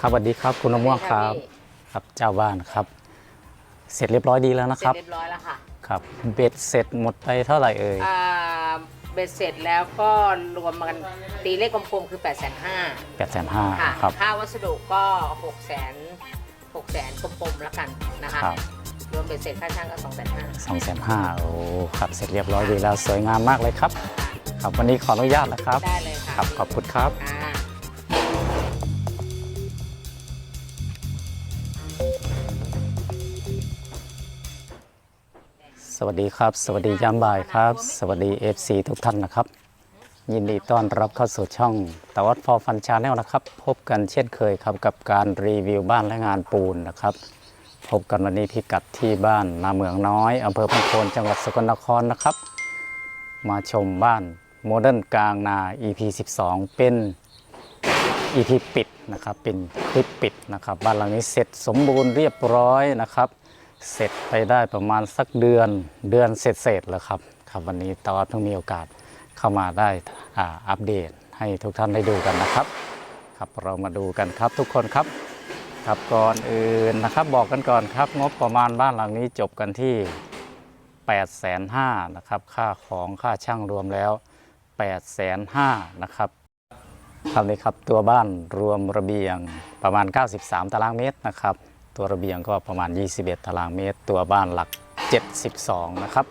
ครับสวัสดีครับคุณมะม่วงครับ ครับเจ้าบ้านครับ เสร็จเรียบร้อยดีแล้วนะเสคร็รัจบเรียบร้อยแล้วค่ะ ครับเบ็ดเสร็จหมดไปเท่าไหร่เอ่ยอ่าเบ็ดเสร็จแล้วก็รวมกันตีเลขกลมๆคือ8 5 0 0 0แปดแสนห้าค่ะครับ ค่าวัสดุก็6 0 0 0 0 6 0 0 0 0กลมๆแล้วกันนะคะครับรวมเบ็ดเสร็จค่าช่างก็2 5 0 0 0สองแสนห้าโอ้ครับเสร็จเรียบร้อยดีแล้วสวยงามมากเลยครับ ครับวันนี้ขออนุญาตนะครับ ได้เลยค่ะครับขอบคุณครับ อ่า สวัสดีครับ สวัสดียามบ่ายครับ สวัสดี FC ทุกท่านนะครับ ยินดีต้อนรับเข้าสู่ช่องตวัดฟอร์ฟันชาแนลนะครับ พบกันเช่นเคยครับกับการรีวิวบ้านและงานปูนนะครับ พบกันวันนี้พิกัดที่บ้านนาเมืองน้อยอำเภอพังโคนจังหวัดสกลนครนะครับ มาชมบ้านโมเดิร์นกลางนา EP 12 เป็น EP ปิดนะครับเป็นคลิปปิดนะครับบ้านหลังนี้เสร็จสมบูรณ์เรียบร้อยนะครับ เสร็จไปได้ประมาณสักเดือนเดือนเสร็จๆแล้วครับครับวันนี้ตอนเพิ่งมีโอกาสเข้ามาได้อ่าอัปเดตให้ทุกท่านได้ดูกันนะครับ ครับเรามาดูกันครับทุกคนครับครับก่อนอื่นนะครับบอกกันก่อนครับ งบประมาณบ้านหลังนี้จบกันที่8 5 0 0 0นะครับค่าของค่าช่างรวมแล้ว8 5 0 0 0นะครับครับนี่ครับตัวบ้านรวมระเบียงประมาณ 93 ตารางเมตรนะครับ ตัวระเบียงก็ประมาณ 21 ตารางเมตร ตัวบ้านหลัก 72 นะครับ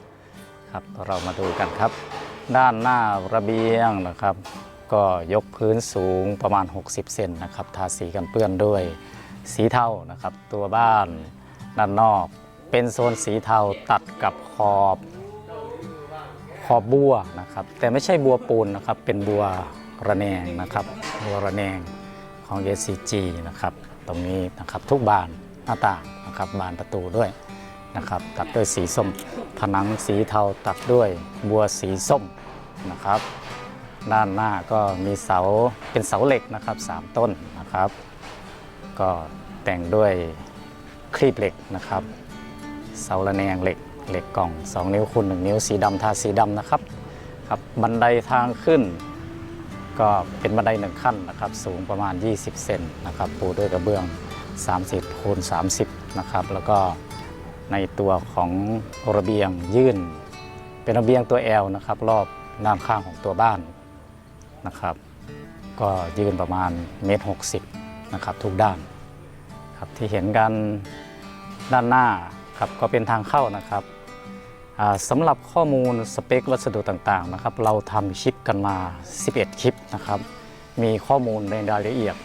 ครับเรามาดูกันครับ ด้านหน้าระเบียงนะครับ ก็ยกพื้นสูงประมาณ 60 เซนนะครับทาสีกันเปื้อนด้วยสีเทานะครับ ตัวบ้านด้านนอก เป็นโซนสีเทาตัดกับขอบขอบบัวนะครับ แต่ไม่ใช่บัวปูนนะครับ เป็นบัวระแนงนะครับบัวระแนงของ SCG นะครับ ตรงนี้นะครับทุกบาน หน้าต่างนะครับบานประตูด้วยนะครับตัดด้วยสีส้ม ผนังสีเทาตัดด้วยบัวสีส้มนะครับ ด้านหน้าก็มีเสาเป็นเสาเหล็กนะครับสามต้นนะครับ ก็แต่งด้วยครีบเหล็กนะครับ เสาระแนงเหล็กเหล็กกล่อง 2 นิ้วคูณ1นิ้วสีดำทาสีดำนะครับครับบันไดทางขึ้น ก็เป็นบันไดหนึ่งขั้นนะครับ สูงประมาณ 20 เซนนะครับปูด้วยกระเบื้อง 30คูณ30นะครับแล้วก็ในตัวของระเบียงยื่น เป็นระเบียงตัว L นะครับรอบด้านข้างของตัวบ้านนะครับ ก็ยื่นประมาณเมตรหกสิบนะครับทุกด้านครับที่เห็นกันด้านหน้าครับก็เป็นทางเข้านะครับสำหรับข้อมูลสเปควัสดุต่างๆนะครับเราทำคลิปกันมา 11 คลิปนะครับมีข้อมูลในรายละเอียด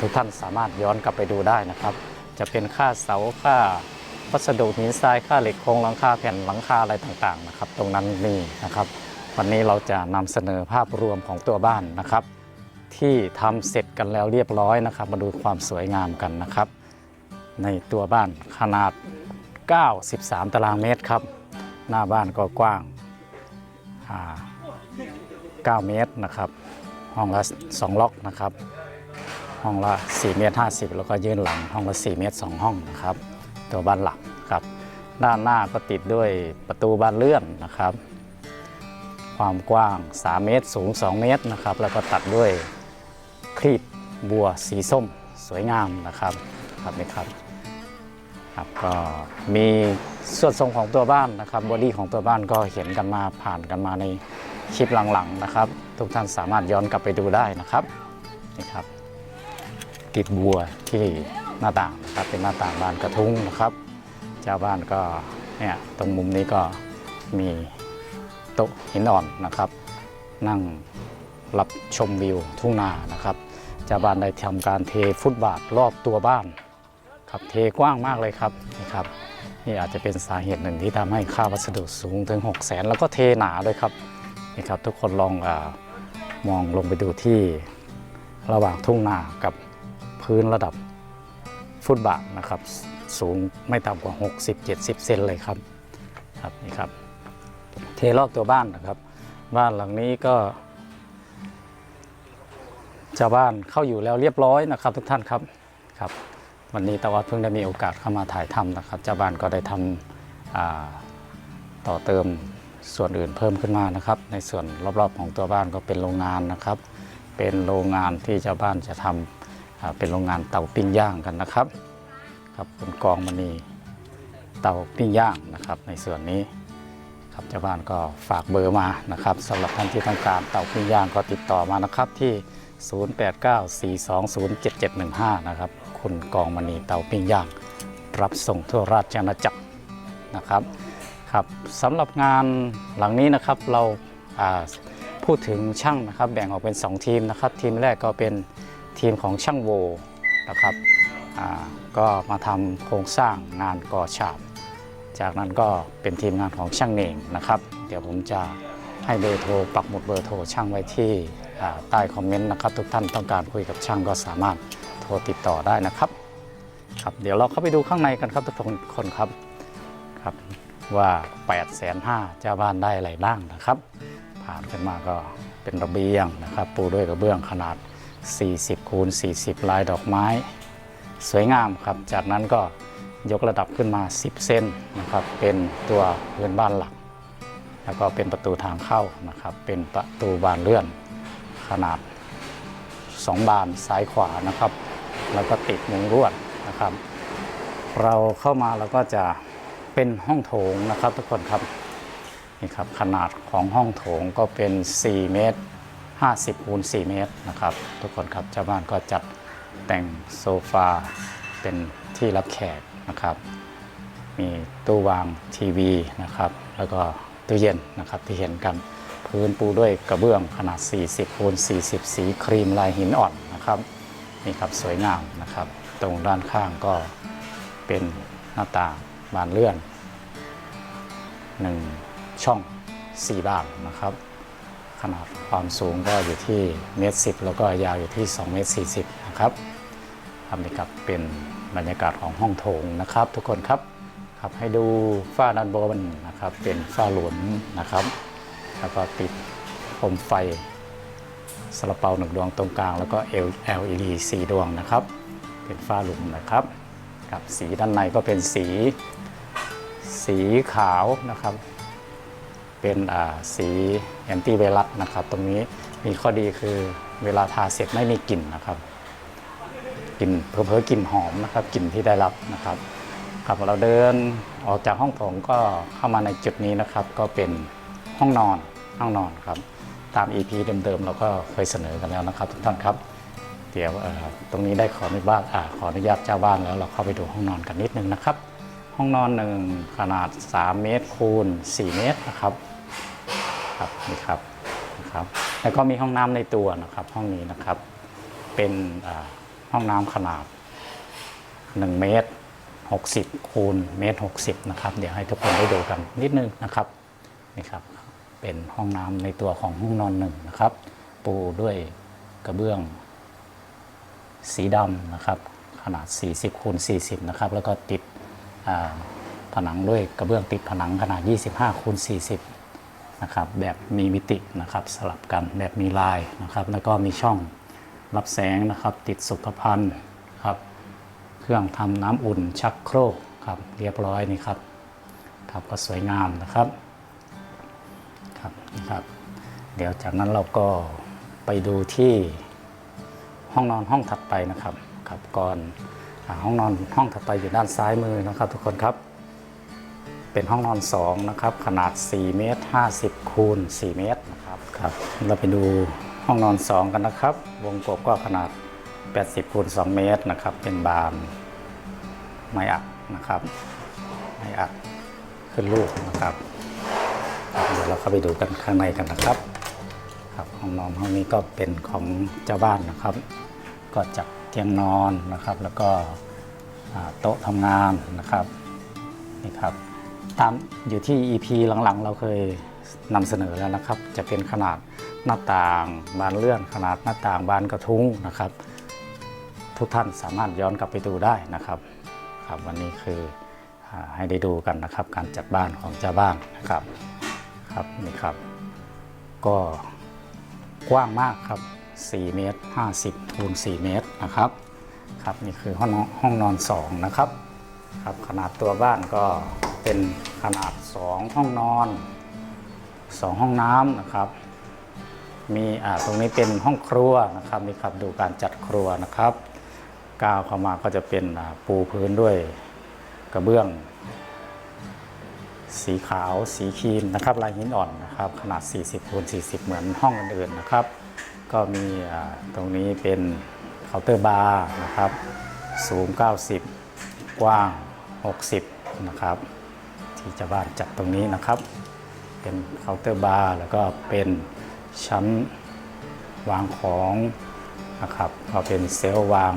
ทุกท่านสามารถย้อนกลับไปดูได้นะครับ จะเป็นค่าเสาค่าวัสดุหินทรายค่าเหล็กโครงหลังคาแผ่นหลังคาอะไรต่างๆนะครับ ตรงนั้นมีนะครับ วันนี้เราจะนำเสนอภาพรวมของตัวบ้านนะครับ ที่ทำเสร็จกันแล้วเรียบร้อยนะครับ มาดูความสวยงามกันนะครับ ในตัวบ้านขนาด 93 ตารางเมตรครับ หน้าบ้านก็กว้าง 9 เมตรนะครับ ห้องละ 2 ล็อกนะครับ ห้องละ4เมตร50 แล้วก็ยื่นหลังห้องละ4เมตร2ห้องนะครับ ตัวบ้านหลักครับ ด้านหน้าก็ติดด้วยประตูบานเลื่อนนะครับ ความกว้าง 3 เมตรสูง 2 เมตรนะครับ แล้วก็ตัดด้วยครีบบัวสีส้มสวยงามนะครับครับนี่ครับครับก็มีส่วนทรงของตัวบ้านนะครับบอดี้ของตัวบ้านก็เห็นกันมาผ่านกันมาในคลิปหลังๆนะครับ ทุกท่านสามารถย้อนกลับไปดูได้นะครับนี่ครับ ติดบัวที่หน้าต่างนะครับเป็นหน้าต่างบานกระทุ้งนะครับเจ้าบ้านก็เนี่ยตรงมุมนี้ก็มีโต๊ะหินอ่อนนะครับ นั่งรับชมวิวทุ่งนานะครับเจ้าบ้านได้ทำการเทฟุตบาทรอบตัวบ้านครับเทกว้างมากเลยครับนี่ครับนี่อาจจะเป็นสาเหตุหนึ่งที่ทำให้ค่าวัสดุสูงถึง 6 0 0แสนแล้วก็เทหนาด้วยครับนี่ครับทุกคนลองอามองลงไปดูที่ระหว่างทุ่งนากับ พื้นระดับฟุตบาทนะครับ สูงไม่ต่ำกว่า 60-70 เซนเลยครับครับนี่ครับ เทรอบตัวบ้านนะครับ บ้านหลังนี้ก็ชาวบ้านเข้าอยู่แล้วเรียบร้อยนะครับ ทุกท่านครับครับ วันนี้ตะวัดเพิ่งได้มีโอกาสเข้ามาถ่ายทำนะครับเจ้าบ้านก็ได้ทำอ่าต่อเติมส่วนอื่นเพิ่มขึ้นมานะครับ ในส่วนรอบๆของตัวบ้านก็เป็นโรงงานนะครับ เป็นโรงงานที่ชาวบ้านจะทอ่า เป็นโรงงานเตาปิ้งย่างกันนะครับครับคุณกองมณีเตาปิ้งย่างนะครับ ในส่วนนี้ครับเจ้าบ้านก็ฝากเบอร์มานะครับสำหรับท่านที่ต้องการเตาปิ้งย่างก็ติดต่อมานะครับที่ 0894207715 นะครับคุณกองมณีเตาปิ้งย่าง รับส่งทั่วราชอาณาจักรนะครับครับสำหรับงานหลังนี้นะครับเราอ่าพูดถึงช่างนะครับแบ่งออกเป็น 2 ทีมนะครับ ทีมแรกก็เป็น ทีมของช่างโวนะครับก็มาทำโครงสร้างงานก่อฉาบ จากนั้นก็เป็นทีมงานของช่างเน่งนะครับ เดี๋ยวผมจะให้เบอร์โทรปักหมุดเบอร์โทรช่างไว้ที่ใต้คอมเมนต์นะครับ ทุกท่านต้องการคุยกับช่างก็สามารถโทรติดต่อได้นะครับครับเดี๋ยวเราเข้าไปดูข้างในกันครับทุกคนครับครับว่า8ปดแสนห้าเจ้าบ้านได้อะไรบ้างนะครับ ผ่านขึ้นมาก็เป็นระเบียงนะครับ ปูด้วยกระเบื้องขนาด 40คูณ40 ลายดอกไม้ สวยงามครับ จากนั้นก็ยกระดับขึ้นมา 10เซนนะครับ เป็นตัวพื้นบ้านหลัก แล้วก็เป็นประตูทางเข้านะครับ เป็นประตูบานเลื่อนขนาด 2 บานซ้ายขวานะครับ แล้วก็ติดมุงรวดนะครับ เราเข้ามาเราก็จะเป็นห้องโถงนะครับทุกคนครับนี่ครับขนาดของห้องโถงก็เป็น 4 เมตร 50คูณ4เมตรนะครับ ทุกคนครับเจ้าบ้านก็จัดแต่งโซฟาเป็นที่รับแขกนะครับ มีตู้วางทีวีนะครับ แล้วก็ตู้เย็นนะครับที่เห็นกันพื้นปูด้วยกระเบื้องขนาด 40คูณ40 สีครีมลายหินอ่อนนะครับนี่ครับสวยงามนะครับ ตรงด้านข้างก็เป็นหน้าต่างบานเลื่อนหนึ่งช่อง 4 บานนะครับ ขนาดความสูงก็อยู่ที่เมตรสิแล้วก็ยาวอยู่ที่2เมตร40นะครับครับนี่ครับเป็นบรรยากาศของห้องโถงนะครับ ทุกคนครับครับให้ดูฝ้าด้านบนนะครับเป็นฝ้าหลวมนะครับ แล้วก็ติดโคมไฟสลับเปาหนึ่งดวงตรงกลาง แล้วก็ LED สีดวงนะครับ เป็นฝ้าหลุมนะครับกับสีด้านในก็เป็นสีสีขาวนะครับ เป็นสีแอนตี้ไวรัสนะครับ ตรงนี้มีข้อดีคือเวลาทาเสร็จไม่มีกลิ่นนะครับกลิ่นเพอเพอกลิ่นหอมนะครับกลิ่นที่ได้รับนะครับครับเราเดินออกจากห้องโถงก็เข้ามาในจุดนี้นะครับ ก็เป็นห้องนอนห้องนอนครับ ตาม EP เดิมๆเราก็เคยเสนอกันแล้วนะครับ ทุกท่านครับ เดี๋ยวตรงนี้ได้ขออนุญาตขออนุญาตเจ้าบ้านแล้วเราเข้าไปดูห้องนอนกันนิดนึงนะครับ ห้องนอนหนึ่งขนาด 3 เมตรคูณ 4 เมตรนะครับครับนี่ครับนะครับ แล้วก็มีห้องน้ำในตัวนะครับ ห้องนี้นะครับเป็นห้องน้ำขนาด 1 เมตร 60 คูณเมตร 60 นะครับ เดี๋ยวให้ทุกคนได้ดูกันนิดนึงนะครับนี่ครับเป็นห้องน้ำในตัวของห้องนอนหนึ่งนะครับ ปูด้วยกระเบื้อง สีดำนะครับ ขนาด 40คูณ40 นะครับ แล้วก็ติด ผนังด้วยกระเบื้องติดผนังขนาด 25คูณ40นะครับแบบมีมิตินะครับสลับกันแบบมีลายนะครับ แล้วก็มีช่องรับแสงนะครับ ติดสุขภัณฑ์ครับ เครื่องทำน้ำอุ่นชักโครกครับเรียบร้อยนี่ครับครับก็สวยงามนะครับครับนะครับ เดี๋ยวจากนั้นเราก็ไปดูที่ห้องนอนห้องถัดไปนะครับครับก่อน ห้องนอนห้องถัดไปอยู่ด้านซ้ายมือนะครับ ทุกคนครับ เป็นห้องนอน2นะครับขนาด 4 เมตร 50 คูณ 4 เมตรนะครับครับเราไปดูห้องนอน 2 กันนะครับ วงกบก็ขนาด 80 คูณ 2 เมตรนะครับ เป็นบานไม้อัดนะครับไม้อัดขึ้นลูกนะครับ เดี๋ยวเราเข้าไปดูกันข้างในกันนะครับครับห้องนอนห้องนี้ก็เป็นของเจ้าบ้านนะครับ ก็จัด เตียงนอนนะครับ แล้วก็โต๊ะทำงานนะครับนี่ครับตามอยู่ที่ EP หลังๆ เราเคยนำเสนอแล้วนะครับ จะเป็นขนาดหน้าต่างบานเลื่อนขนาดหน้าต่างบานกระทุ้งนะครับ ทุกท่านสามารถย้อนกลับไปดูได้นะครับครับ วันนี้คืออให้ได้ดูกันนะครับ การจัดบ้านของเจ้าบ้านนะครับครับนี่ครับ ก็กว้างมากครับ 4 เมตร 50คูณ4เมตรนะครับครับนี่คือห้องนอนห้องนอน 2 นะครับครับขนาดตัวบ้านก็เป็นขนาด 2 ห้องนอน 2 ห้องน้ำนะครับ มีอ่าตรงนี้เป็นห้องครัวนะครับนี่ครับดูการจัดครัวนะครับก้าวเข้ามาก็จะเป็นปูพื้นด้วยกระเบื้อง สีขาวสีครีมนะครับลายหินอ่อนนะครับ ขนาด 40คูณ40 เหมือนห้องอื่นๆนะครับ ก็มีตรงนี้เป็นเคาน์เตอร์บาร์นะครับสูง 90 กว้าง 60 นะครับ ที่จะบ้านจัดตรงนี้นะครับ เป็นเคาน์เตอร์บาร์แล้วก็เป็นชั้นวางของนะครับก็เป็นเซลล์วาง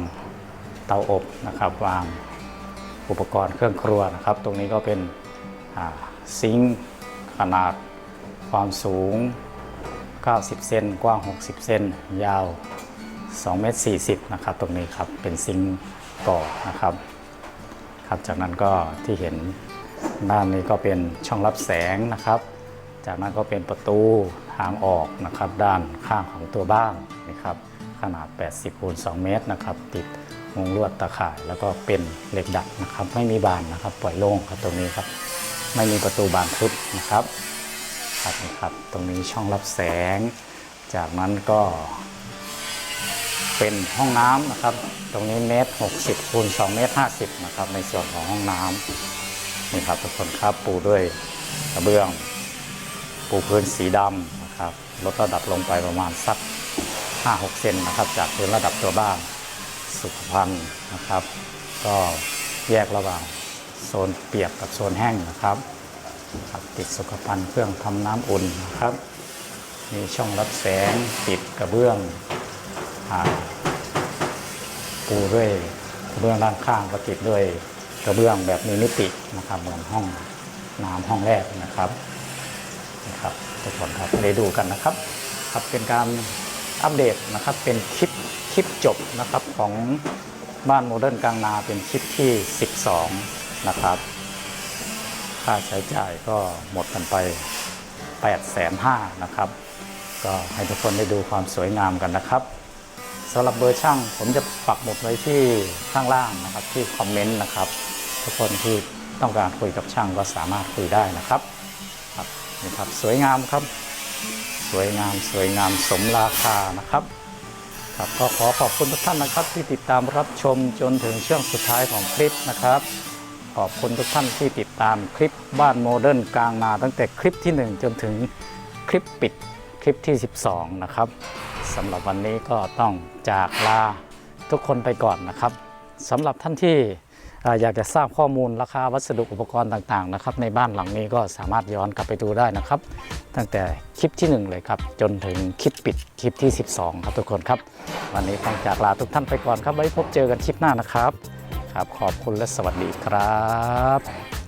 เตาอบนะครับ วางอุปกรณ์เครื่องครัวนะครับ ตรงนี้ก็เป็นซิงค์ขนาดความสูง 90 เซนกว้าง 60 เซนยาว2เมตร40นะครับตรงนี้ครับเป็นซิงค์ก่อนะครับครับ จากนั้นก็ที่เห็นด้านนี้ก็เป็นช่องรับแสงนะครับ จากนั้นก็เป็นประตูทางออกนะครับ ด้านข้างของตัวบ้านนะครับ ขนาด 80คูณ2เมตรนะครับ ติดมุงลวดตะข่ายแล้วก็เป็นเหล็กดัดนะครับ ไม่มีบานนะครับ ปล่อยโล่งครับตรงนี้ครับ ไม่มีประตูบานทึบนะครับ ครับนี่ครับ ตรงนี้ช่องรับแสง จากนั้นก็ เป็นห้องน้ำนะครับ ตรงนี้เมตร60คูณ2เมตร50นะครับ ในส่วนของห้องน้ำนี่ครับทุกคนครับปูด้วยกระเบื้อง ปูพื้นสีดำนะครับลดระดับลงไปประมาณสัก 5-6เซนนะครับ จากพื้นระดับตัวบ้านสุขภัณฑ์นะครับ ก็แยกระหว่างโซนเปียกกับโซนแห้งนะครับ ครับติดสุขภัณฑ์เครื่องทำน้ำอุ่นนะครับ มีช่องรับแสงติดกระเบื้องอ่าปูด้วยกระเบื้องด้านข้างก็ติดด้วยกระเบื้องแบบมีมิตินะครับเหมือนห้องน้ำห้องแรกนะครับนะครับทุกคนครับได้ดูกันนะครับครับเป็นการอัปเดตนะครับเป็นคลิปคลิปจบนะครับของบ้านโมเดิร์นกลางนาเป็นคลิปที่ 12 นะครับ ค่าใช้จ่ายก็หมดกันไป8 5 0 0 0นะครับ ก็ให้ทุกคนได้ดูความสวยงามกันนะครับสำหรับเบอร์ช่างผมจะปักหมุดไว้ที่ข้างล่างนะครับที่คอมเมนต์นะครับ ทุกคนที่ต้องการคุยกับช่างก็สามารถคุยได้นะครับครับนี่ครับสวยงามครับ สวยงามสวยงามสมราคานะครับครับก็ขอขอบคุณทุกท่านนะครับที่ติดตามรับชมจนถึงช่วงสุดท้ายของคลิปนะครับ ขอบคุณทุกท่านที่ติดตามคลิปบ้านโมเดิร์นกลางนาตั้งแต่คลิปที่ 1 จนถึงคลิปปิดคลิปที่ 12 นะครับสำหรับวันนี้ก็ต้องจากลาทุกคนไปก่อนนะครับสำหรับท่านที่อยากจะทราบข้อมูลราคาวัสดุอุปกรณ์ต่างๆนะครับในบ้านหลังนี้ก็สามารถย้อนกลับไปดูได้นะครับ ตั้งแต่คลิปที่ 1 เลยครับ จนถึงคลิปปิดคลิปที่ 12 ครับทุกคนครับ วันนี้ต้องจากลาทุกท่านไปก่อนครับไว้พบเจอกันคลิปหน้านะครับ ครับ ขอบคุณและสวัสดีครับ